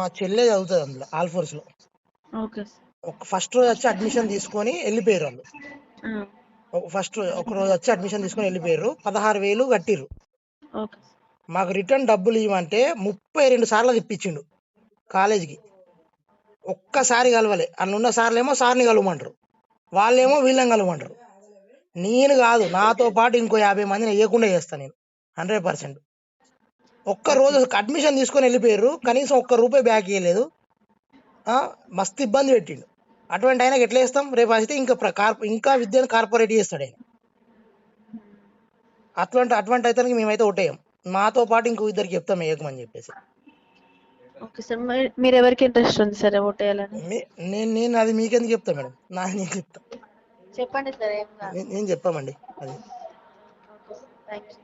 మా చెల్లె చదువుతుంది అందులో ఆల్ఫోర్స్లో. ఓకే. ఒక ఫస్ట్ రోజు వచ్చి అడ్మిషన్ తీసుకొని వెళ్ళిపోయారు వాళ్ళు. ఫస్ట్ ఒక రోజు వచ్చి అడ్మిషన్ తీసుకొని వెళ్ళిపోయారు. పదహారు వేలు కట్టిర్రు. ఓకే. మాకు రిటర్న్ డబ్బులు ఇవ్వమంటే ముప్పై రెండు సార్లు తిప్పించిండు కాలేజీకి. ఒక్కసారి కలవలే. అందులో ఉన్న సార్లేమో సార్ని కలవమంటారు. వాళ్ళేమో వీళ్ళని కలవమంటారు. నేను కాదు నాతో పాటు ఇంకో యాభై మందిని వేయకుండా చేస్తాను నేను. Hundred percent. ఒక్క రోజు అడ్మిషన్ తీసుకొని వెళ్ళిపోయారు. కనీసం ఒక్క రూపాయి బ్యాక్ ఇవ్వలేదు మస్తు ఇబ్బంది పెట్టిండు. అటువంటి ఆయనకి ఎట్లా చేస్తాం? రేపు అయితే ఇంకా ఇంకా విద్యను కార్పొరేట్ చేస్తాడు ఆయన. అటువంటి అటువంటి అయితే మేమైతే ఒట్టేయం మాతో పాటు ఇంకో ఇద్దరికి చెప్తాం వేయకమని చెప్పేసి. ఓకే సార్ మరి ఎవరికి ఇంట్రెస్ట్ ఉంది సార్ ఓట్ వేయాలని మీ- నేను నేను అది మీకెందుకు చెప్తా మేడం? నా నేను చెప్తా. చెప్పండి సార్ ఏం నేను చెప్పామండి. అది. Thank you